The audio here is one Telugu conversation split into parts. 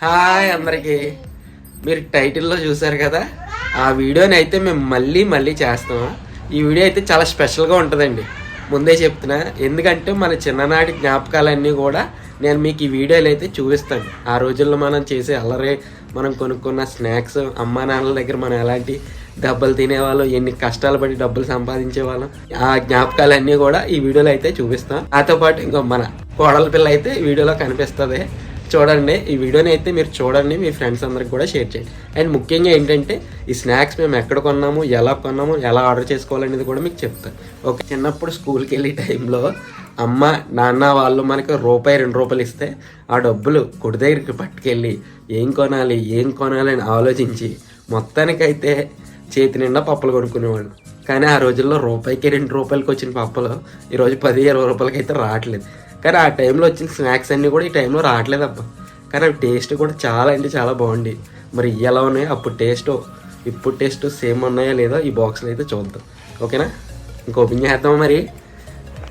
హాయ్ అందరికి. మీరు టైటిల్లో చూసారు కదా? ఆ వీడియోని అయితే మేము మళ్ళీ మళ్ళీ చేస్తాం. ఈ వీడియో అయితే చాలా స్పెషల్గా ఉంటుందండి. ముందే చెప్తున్నా ఎందుకంటే మన చిన్ననాటి జ్ఞాపకాలన్నీ కూడా నేను మీకు ఈ వీడియోలు అయితే చూపిస్తాను. ఆ రోజుల్లో మనం చేసే అల్లరి మనం కొనుక్కున్న స్నాక్స్ అమ్మా నాన్నల దగ్గర మనం ఎలాంటి డబ్బులు తినేవాళ్ళం ఎన్ని కష్టాలు పడి డబ్బులు సంపాదించే వాళ్ళం ఆ జ్ఞాపకాలన్నీ కూడా ఈ వీడియోలో అయితే చూపిస్తాం. దాంతో పాటు ఇంకో మన కోడల పిల్ల అయితే వీడియోలో కనిపిస్తుంది. చూడండి. ఈ వీడియోని అయితే మీరు చూడండి మీ ఫ్రెండ్స్ అందరికి కూడా షేర్ చేయండి. అండ్ ముఖ్యంగా ఏంటంటే ఈ స్నాక్స్ మేము ఎక్కడ కొన్నాము ఎలా కొన్నాము ఎలా ఆర్డర్ చేసుకోవాలనేది కూడా మీకు చెప్తాను. ఓకే చిన్నప్పుడు స్కూల్కి వెళ్ళే టైంలో అమ్మ నాన్న వాళ్ళు మనకి రూపాయి రెండు రూపాయలు ఇస్తే ఆ డబ్బులు కొడి దగ్గరికి పట్టుకెళ్ళి ఏం కొనాలి ఏం కొనాలి అని ఆలోచించి మొత్తానికైతే చేతి నిండా పప్పులు కొనుక్కునేవాడు కానీ ఆ రోజుల్లో రూపాయికి రెండు రూపాయలకి వచ్చిన పప్పులు ఈరోజు పది ఇరవై రూపాయలకి అయితే రావట్లేదు. కానీ ఆ టైంలో వచ్చిన స్నాక్స్ అన్నీ కూడా ఈ టైంలో రావట్లేదబ్బా కానీ అవి టేస్ట్ కూడా చాలా అంటే చాలా బాగుంది మరి ఇవి ఎలా ఉన్నాయో? అప్పుడు టేస్ట్ ఇప్పుడు టేస్ట్ సేమ్ ఉన్నాయో లేదో? ఈ బాక్స్లో అయితే చూద్దాం. ఓకేనా ఇంక ఓపెన్ చేద్దాం మరి?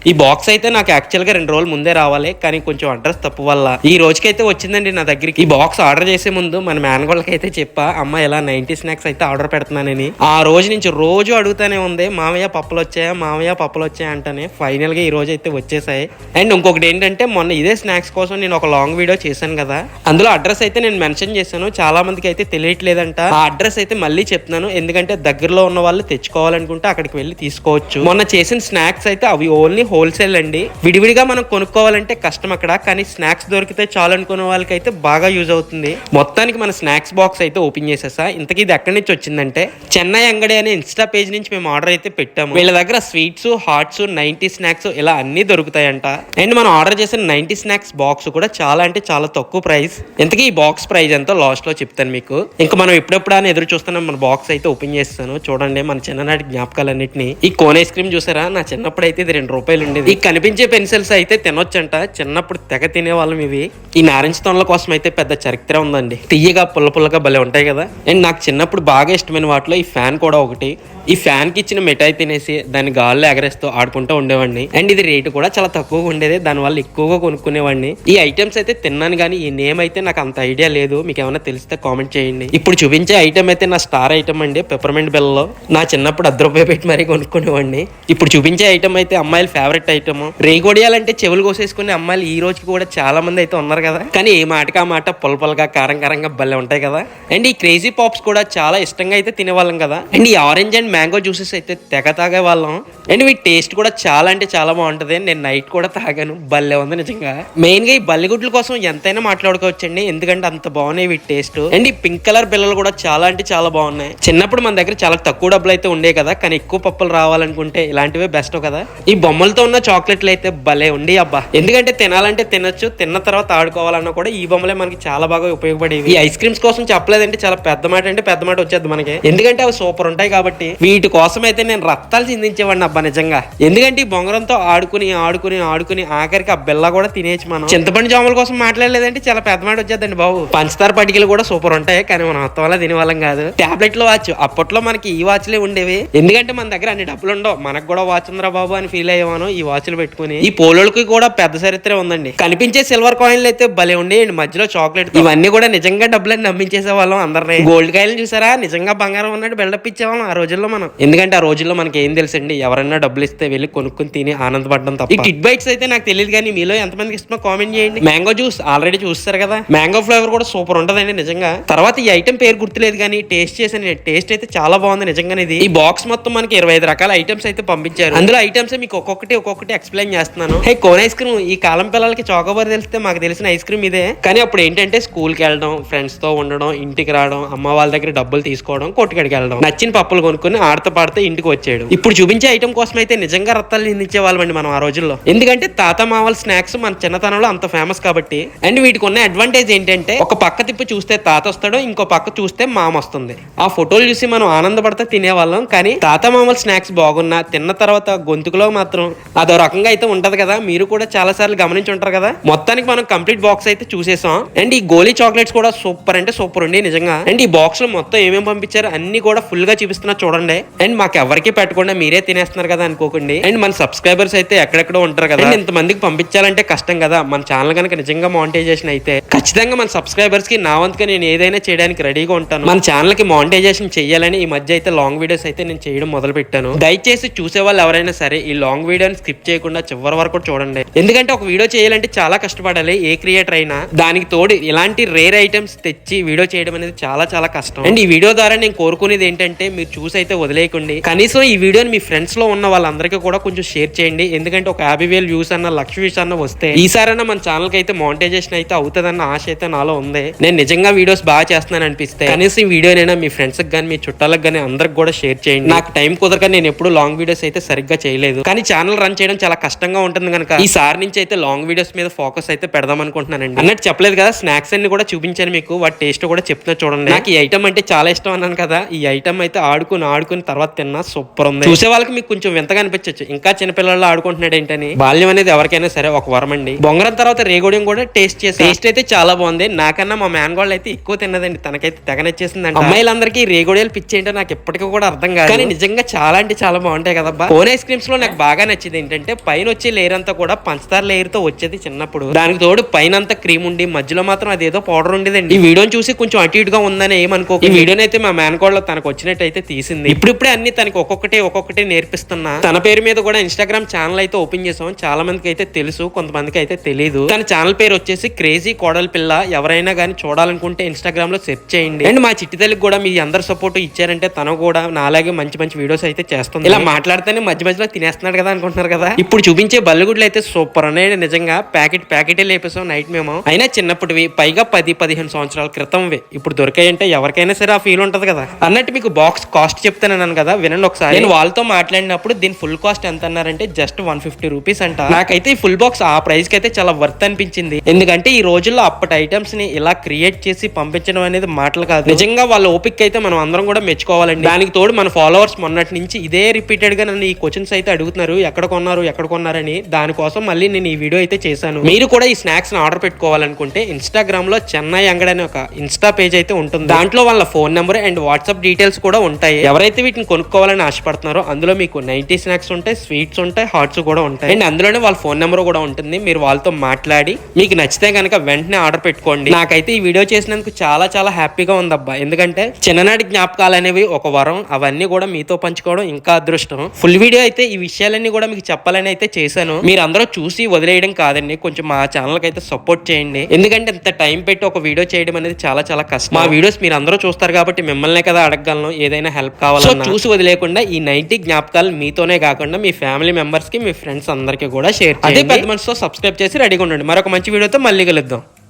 ఈ బాక్స్ అయితే నాకు యాక్చువల్గా రెండు రోజులు ముందే రావాలి కానీ కొంచెం అడ్రస్ తప్పు వల్ల. ఈ రోజుకైతే వచ్చిందండి నా దగ్గరికి. ఈ బాక్స్ ఆర్డర్ చేసే ముందు మన మేనగోళ్ళకి అయితే చెప్పా అమ్మ ఇలా నైన్టీ స్నాక్స్ అయితే ఆర్డర్ పెడుతున్నానని. ఆ రోజు నుంచి రోజు అడుగుతానే ఉంది మామయ్య పప్పులు వచ్చాయా? మామయ్య పప్పులు వచ్చాయా? అంటేనే ఫైనల్గా ఈ రోజు అయితే వచ్చేసాయి. అండ్ ఇంకొకటి ఏంటంటే మొన్న ఇదే స్నాక్స్ కోసం నేను ఒక లాంగ్ వీడియో చేశాను కదా. అందులో అడ్రస్ అయితే నేను మెన్షన్ చేశాను చాలా మందికి అయితే తెలియట్లేదంట. ఆ అడ్రస్ అయితే మళ్ళీ చెప్తున్నాను ఎందుకంటే దగ్గరలో ఉన్న వాళ్ళు తెచ్చుకోవాలనుకుంటే అక్కడికి వెళ్ళి తీసుకోవచ్చు. మొన్న చేసిన స్నాక్స్ అయితే అవి ఓన్లీ హోల్సేల్ అండి. విడివిడిగా మనం కొనుక్కోవాలంటే కష్టం అక్కడ కానీ స్నాక్స్ దొరికితే చాలు అనుకునే వాళ్ళకి అయితే బాగా యూజ్ అవుతుంది. మొత్తానికి మన స్నాక్స్ బాక్స్ అయితే ఓపెన్ చేసేసా. ఇంతకీ ఇది ఎక్కడి నుంచి వచ్చిందంటే చెన్నై అంగడి అనే ఇన్స్టా పేజ్ నుంచి మేము ఆర్డర్ అయితే పెట్టాము. వీళ్ళ దగ్గర స్వీట్స్ హాట్స్ నైన్టీ స్నాక్స్ ఇలా అన్ని దొరుకుతాయంట. అండ్ మనం ఆర్డర్ చేసిన నైన్టీ స్నాక్స్ బాక్స్ కూడా చాలా అంటే చాలా తక్కువ ప్రైస్. ఇంతకీ ఈ బాక్స్ ప్రైస్ ఎంతో లాస్ట్లో చెప్తాను మీకు. ఇంకా మనం ఎప్పుడెప్పుడు అని ఎదురు చూస్తున్నాం మన బాక్స్ అయితే ఓపెన్ చేస్తాను. చూడండి మన చిన్ననాటి జ్ఞాపకాలన్నింటినీ. ఈ కోన్ ఐస్ క్రీమ్ చూసారా? నా చిన్నప్పుడు అయితే ఇది రెండు రూపాయలు ఉండేది ఈ కనిపించే పెన్సిల్స్ అయితే తినొచ్చంట. చిన్నప్పుడు తెగ తినేవాళ్ళం ఇవి. ఈ నారింజ తొనల కోసం అయితే పెద్ద చరిత్ర ఉందండి. తీయగా పుల్ల పుల్లగా భలే ఉంటాయి కదా. అండ్ నాకు చిన్నప్పుడు బాగా ఇష్టమైన వాటిలో ఈ ఫ్యాన్ కూడా ఒకటి. ఈ ఫ్యాన్కి ఇచ్చిన మిఠాయి తినేసి దాన్ని గాల్లో ఎగరేస్తూ ఆడుకుంటూ ఉండేవాడిని. అండ్ ఇది రేటు కూడా చాలా తక్కువగా ఉండేది. దానివల్ల ఎక్కువగా కొనుక్కునేవాడిని. ఈ ఐటమ్స్ అయితే తిన్నాను కానీ ఈ నేమ్ అయితే నాకు అంత ఐడియా లేదు. మీకు ఏమైనా తెలిస్తే కామెంట్ చేయండి. ఇప్పుడు చూపించే ఐటమ్ అయితే నా స్టార్ ఐటమ్ అండి పెప్పర్మెంట్ బెల్లలో నా చిన్నప్పుడు అర్ధ రూపాయ పెట్టి మరీ కొనుక్కునేవాడిని. ఇప్పుడు చూపించే ఐటమ్ అయితే అమ్మాయిల ఫేవరెట్ ఐటమ్ రేగొడియాలంటే చెవులు కోసేసుకునే అమ్మాయిలు ఈ రోజుకి కూడా చాలా మంది అయితే ఉన్నారు కదా. కానీ ఏ మాటకి ఆ మాట పొలపొలగా కారం కారంగా భలే ఉంటాయి కదా. అండ్ ఈ క్రేజీ పాప్స్ కూడా చాలా ఇష్టంగా అయితే తినేవాళ్ళం కదా. అండ్ ఈ ఆరెంజ్ అండ్ మ్యాంగో జ్యూసెస్ అయితే తెగ తాగే వాళ్ళం అండ్ వీటి టేస్ట్ కూడా చాలా అంటే చాలా బాగుంటది. నేను నైట్ కూడా తాగాను. భలే ఉంది నిజంగా. మెయిన్గా ఈ బల్లిగుడ్ల కోసం ఎంతైనా మాట్లాడుకోవచ్చండి. ఎందుకంటే అంత బాగున్నాయి వీటి టేస్ట్ అండ్ ఈ పింక్ కలర్ పిల్లలు కూడా చాలా అంటే చాలా బాగున్నాయి. చిన్నప్పుడు మన దగ్గర చాలా తక్కువ డబ్బులు అయితే ఉండే కదా. కానీ ఎక్కువ పప్పులు రావాలనుకుంటే ఇలాంటివే బెస్ట్ కదా. ఈ బొమ్మలతో ఉన్న చాక్లెట్లు అయితే భలే ఉండి అబ్బా. ఎందుకంటే తినాలంటే తినొచ్చు తిన్న తర్వాత ఆడుకోవాలన్నా కూడా ఈ బొమ్మలే మనకి చాలా బాగా ఉపయోగపడేవి. ఈ ఐస్ క్రీమ్స్ కోసం చెప్పలేదంటే చాలా పెద్ద మాట అంటే పెద్ద మాట వచ్చేది మనకి. ఎందుకంటే అవి సూపర్ ఉంటాయి కాబట్టి వీటి కోసం అయితే నేను రక్తాలు చిందించేవాడిని అబ్బా నిజంగా. ఎందుకంటే ఈ బొంగరంతో ఆడుకుని ఆడుకుని ఆడుకుని ఆఖరికి ఆ బిల్లా కూడా తినేయచ్చు మనం. చింతపండు జాముల కోసం మాట్లాడలేదంటే చాలా పెద్ద మాట వచ్చేదండి బాబు. పంచదార పటికలు కూడా సూపర్ ఉంటాయి కానీ మనం అత్తం వల్ల తినేవాళ్ళం కాదు. టాబ్లెట్లో వాచ్ అప్పట్లో మనకి ఈ వాచ్లే ఉండేవి. ఎందుకంటే మన దగ్గర అన్ని డబ్బులు ఉండవు. మనకు కూడా వాచ్ ఉందిరా బాబు అని ఫీల్ అయ్యేవాను. ఈ వాచ్లు పెట్టుకుని ఈ పోలోళ్ళకి కూడా పెద్ద చరిత్ర ఉందండి. కనిపించే సిల్వర్ కాయిన్లు అయితే భలే ఉండేయండి. మధ్యలో చాక్లెట్ ఇవన్నీ కూడా నిజంగా డబ్బులని నమ్మించేసే వాళ్ళం అందరినీ. గోల్డ్ కాయలు చూసారా? నిజంగా బంగారం ఉన్నట్టు బిల్డప్ ఇచ్చేవాళ్ళం ఆ రోజుల్లో మనం. ఎందుకంటే ఆ రోజుల్లో మనకి ఏం తెలుసండి? ఎవరైనా డబ్బులు ఇస్తే వెళ్ళి కొనుక్కొని తిని ఆనందపడడం తప్ప. ఈ టిట్ బైట్స్ అయితే నాకు తెలియదు కానీ మీలో ఎంతమందికి ఇష్టమో కామెంట్ చేయండి. మ్యాంగో జ్యూస్ ఆల్రెడీ చూస్తారు కదా. మ్యాంగో ఫ్లేవర్ కూడా సూపర్ ఉంటదండి నిజంగా. తర్వాత ఈ ఐటమ్ పేరు గుర్తులేదు కానీ టేస్ట్ చేసిన టేస్ట్ అయితే చాలా బాగుంది నిజంగానే ఇది. ఈ బాక్స్ మొత్తం మనకి ఇరవై ఐదు రకాల ఐటమ్స్ అయితే పంపించారు. అందులో ఐటమ్స్ మీకు ఒక్కొక్కటి ఒక్కొక్కటి ఎక్స్ప్లెయిన్ చేస్తున్నాను. హే కోన్ ఐస్ క్రీమ్ ఈ కాలం పిల్లలకి చాకోబార్ తెలిస్తే మాకు తెలిసిన ఐస్ క్రీమ్ ఇదే. కానీ అప్పుడు ఏంటంటే స్కూల్కి వెళ్ళడం ఫ్రెండ్స్తో ఉండడం ఇంటికి రావడం అమ్మ వాళ్ళ దగ్గర డబ్బులు తీసుకోవడం కొట్టుకడికి వెళ్ళడం నచ్చిన పప్పులు కొనుక్కొని ఆడత పాడితే ఇంటికి వచ్చేయడం. ఇప్పుడు చూపించే ఐటమ్ కోసం అయితే నిజంగా రత్తాలు నిందించే వాళ్ళమండి మనం ఆ రోజుల్లో. ఎందుకంటే తాత మావల స్నాక్స్ మన చిన్నతనంలో అంత ఫేమస్ కాబట్టి. అండ్ వీటికి ఉన్న అడ్వాంటేజ్ ఏంటంటే ఒక పక్క తిప్పి చూస్తే తాత వస్తాడు ఇంకో పక్క చూస్తే మామ వస్తుంది. ఆ ఫోటోలు చూసి మనం ఆనందపడితే తినేవాళ్ళం కానీ తాత మామల స్నాక్స్ బాగున్నా తిన్న తర్వాత గొంతుకులో మాత్రం అదో రకంగా అయితే ఉంటది కదా. మీరు కూడా చాలా సార్లు గమనించి ఉంటారు కదా. మొత్తానికి మనం కంప్లీట్ బాక్స్ అయితే చూసేసాం. అండ్ ఈ గోలీ చాక్లెట్స్ కూడా సూపర్ అంటే సూపర్ ఉండి నిజంగా. అండ్ ఈ బాక్స్లో మొత్తం ఏమేమి పంపించారు అన్ని కూడా ఫుల్గా చూపిస్తున్నా చూడండి. అండ్ మాకు ఎవరికి పెట్టకుండా మీరే తినేస్తున్నారు కదా అనుకోకండి. అండ్ మన సబ్స్క్రైబర్స్ అయితే ఎక్కడెక్కడ ఉంటారు కదా. ఇంత ఇంతమందికి పంపించాలంటే కష్టం కదా. మన ఛానల్ కనుక నిజంగా మానిటైజేషన్ అయితే ఖచ్చితంగా మన సబ్స్క్రైబర్స్కి నా వంతుగా నేను ఏదైనా చేయడానికి రెడీగా ఉంటాను. మన ఛానల్కి మానిటైజేషన్ చేయాలని ఈ మధ్య అయితే లాంగ్ వీడియోస్ అయితే నేను చేయడం మొదలు పెట్టాను దయచేసి చూసే వాళ్ళు ఎవరైనా సరే ఈ లాంగ్ వీడియోస్ స్కిప్ చేయకుండా చివరి వరకు కూడా చూడండి. ఎందుకంటే ఒక వీడియో చేయాలంటే చాలా కష్టపడాలి ఏ క్రియేటర్ అయినా. దానికి తోడు ఇలాంటి రేర్ ఐటమ్స్ తెచ్చి వీడియో చేయడం అనేది చాలా చాలా కష్టం. అండ్ ఈ వీడియో ద్వారా నేను కోరుకునేది ఏంటంటే మీరు చూసి అయితే వదిలేయకండి. కనీసం ఈ వీడియోని మీ ఫ్రెండ్స్లో ఉన్న వాళ్ళందరికీ కూడా కొంచెం షేర్ చేయండి. ఎందుకంటే ఒక యాభై వేలు వ్యూస్ అన్న లక్ష వ్యూస్ అన్న వస్తే ఈసారైనా మన ఛానల్కి అయితే మానిటైజేషన్ అయితే అవుతుందన్న ఆశ అయితే నాలో ఉంది. నేను నిజంగా వీడియోస్ బాగా చేస్తున్నాను అనిపిస్తే కనీసం ఈ వీడియోనైనా మీ ఫ్రెండ్స్కి కానీ మీ చుట్టాలకు కానీ అందరికి కూడా షేర్ చేయండి. నాకు టైం కుదరక నేను ఎప్పుడు లాంగ్ వీడియోస్ అయితే సరిగ్గా చేయలేదు. కానీ ఛానల్ రన్ చేయడం చాలా కష్టంగా ఉంటుంది కనుక. ఈసారి నుంచి అయితే లాంగ్ వీడియోస్ మీద ఫోకస్ అయితే పెడదాం అనుకుంటున్నానండి. అన్నట్టు చెప్పలేదు కదా స్నాక్స్ అన్ని కూడా చూపించాను మీకు వాటి టేస్ట్ కూడా చెప్తున్నా చూడండి. నాకు ఈ ఐటమ్ అంటే చాలా ఇష్టం అన్నాను కదా ఈ ఐటమ్ అయితే ఆడుకుని ఆడుకుని తర్వాత తిన్నా సూపర్ ఉంది. చూసే వాళ్ళకి మీకు కొంచెం వింతగా అనిపించచ్చు. ఇంకా చిన్నపిల్లలు ఆడుకుంటున్నాడు ఏంటని? బాల్యం అనేది ఎవరికైనా సరే ఒక వరం అండి. బొంగరం తర్వాత రేగోడియం కూడా టేస్ట్ చేసి టేస్ట్ అయితే చాలా బాగుంది. నాకన్నా మా మ్యాన్ గోళ్ళు అయితే ఎక్కువ తిన్నదండి. తనకైతే తెగ నచ్చేసింది అమ్మాయిలందరికీ రేగోడియాలు పిచ్చి ఏంటో నాకు ఎప్పటికీ కూడా అర్థం కాదు. కానీ నిజంగా చాలా అంటే చాలా బాగుంటాయి కదబ్బా. కోన్ ఐస్ క్రీమ్స్లో నాకు బాగా నచ్చింది. ఏంటంటే పైన వచ్చే లేయర్ అంతా కూడా పంచదార లేయర్తో వచ్చేది చిన్నప్పుడు. దానికి తోడు పైన అంతా క్రీమ్ ఉండి మధ్యలో మాత్రం అదేదో పౌడర్ ఉండేదండి. ఈ వీడియోని చూసి కొంచెం అటు ఇటుగా ఉందని ఏమనుకో ఈ వీడియోని అయితే మా లో తనకు వచ్చినట్టు అయితే తీసింది. ఇప్పుడిప్పుడే అన్ని తనకి ఒక్కొక్కటి ఒక్కొక్కటి నేర్పిస్తున్నా. తన పేరు మీద కూడా ఇన్స్టాగ్రామ్ ఛానల్ అయితే ఓపెన్ చేసాం చాలా మందికి అయితే తెలుసు కొంతమందికి అయితే తెలియదు తన ఛానల్ పేరు వచ్చేసి క్రేజీ కోడల పిల్ల ఎవరైనా కానీ చూడాలనుకుంటే ఇన్స్టాగ్రామ్లో సెర్చ్ చేయండి. అండ్ మా చిట్టి తల్లికి కూడా మీ అందరు సపోర్ట్ ఇచ్చారంటే తను కూడా నాలాగే మంచి మంచి వీడియోస్ అయితే చేస్తుంది. ఇలా మాట్లాడితేనే మధ్య మధ్యలో తినేస్తున్నాడు కదా అనుకుంటున్నారు? కదా? ఇప్పుడు చూపించే బల్లుగుడ్లు అయితే సూపర్ ఉన్నాయి నిజంగా ప్యాకెట్ ప్యాకెటే లేపేసాం నైట్ మేము. అయినా చిన్నప్పటివి పైగా పది పదిహేను సంవత్సరాల క్రితంవి. ఇప్పుడు దొరికాయంటే ఎవరికైనా సరే ఆ ఫీల్ ఉంటది కదా. అన్నట్టు మీకు బాక్స్ కాస్ట్ చెప్తానన్నాను కదా వినండి ఒకసారి. నేను వాళ్ళతో మాట్లాడినప్పుడు దీని ఫుల్ కాస్ట్ ఎంత అన్నారంటే జస్ట్ వన్ ఫిఫ్టీ రూపీస్ అంట. నాకైతే ఈ ఫుల్ బాక్స్ ఆ ప్రైస్కి అయితే చాలా వర్త్ అనిపించింది. ఎందుకంటే ఈ రోజుల్లో అప్పటి ఐటమ్స్ని ఇలా క్రియేట్ చేసి పంపించడం అనేది మాటలు కాదు. నిజంగా వాళ్ళ ఓపిక అయితే మనం అందరం కూడా మెచ్చుకోవాలండి. దానికి తోడు మన ఫాలోవర్స్ మొన్నటి నుంచి ఇదే రిపీటెడ్గా నన్ను ఈ క్వశ్చన్స్ అయితే అడుగుతున్నారు. ఎక్కడ కొన్నారు ఎక్కడ కొన్నారని దానికోసం మళ్ళీ నేను ఈ వీడియో అయితే చేశాను. మీరు కూడా ఈ స్నాక్స్ ఆర్డర్ పెట్టుకోవాలనుకుంటే ఇన్స్టాగ్రామ్లో చెన్నై అంగడి అనే ఒక ఇన్స్టా పేజ్ అయితే ఉంటుంది. దాంట్లో వాళ్ళ phone number and WhatsApp details కూడా ఉంటాయి. ఎవరైతే వీటిని కొనుక్కోవాలని ఆశపడుతున్నారో అందులో మీకు నైన్టీ స్నాక్స్ ఉంటాయి స్వీట్స్ ఉంటాయి హాట్స్ కూడా ఉంటాయి. అండ్ అందులోనే వాళ్ళ ఫోన్ నెంబర్ కూడా ఉంటుంది. మీరు వాళ్ళతో మాట్లాడి మీకు నచ్చితే కనుక వెంటనే ఆర్డర్ పెట్టుకోండి. నాకైతే ఈ వీడియో చేసినందుకు చాలా చాలా హ్యాపీగా ఉందబ్బా. ఎందుకంటే చిన్ననాటి జ్ఞాపకాలు అనేవి ఒక వరం అవన్నీ కూడా మీతో పంచుకోవడం ఇంకా అదృష్టం. ఫుల్ వీడియో అయితే ఈ విషయాలన్నీ కూడా మీకు చెప్పాలని అయితే చేశాను. మీరు అందరూ చూసి వదిలేయడం కాదండి. కొంచెం మా ఛానల్కి అయితే సపోర్ట్ చేయండి. ఎందుకంటే ఇంత టైం పెట్టి ఒక వీడియో చేయడం అనేది చాలా చాలా కష్టం. మా వీడియోస్ మీరు అందరూ చూస్తారు కాబట్టి మిమ్మల్నే కదా అడగగలను. ఏదైనా హెల్ప్ కావాలన్నా. చూసి వదిలేకుండా ఈ నైన్టీ జ్ఞాపకాలు మీతోనే కాకుండా మీ ఫ్యామిలీ మెంబర్స్కి మీ ఫ్రెండ్స్ అందరికీ కూడా షేర్ అదే పెద్ద మనసుతో సబ్స్క్రైబ్ చేసి రెడీగా ఉండండి. మరొక మంచి వీడియోతో మళ్ళీ కలుద్దాం.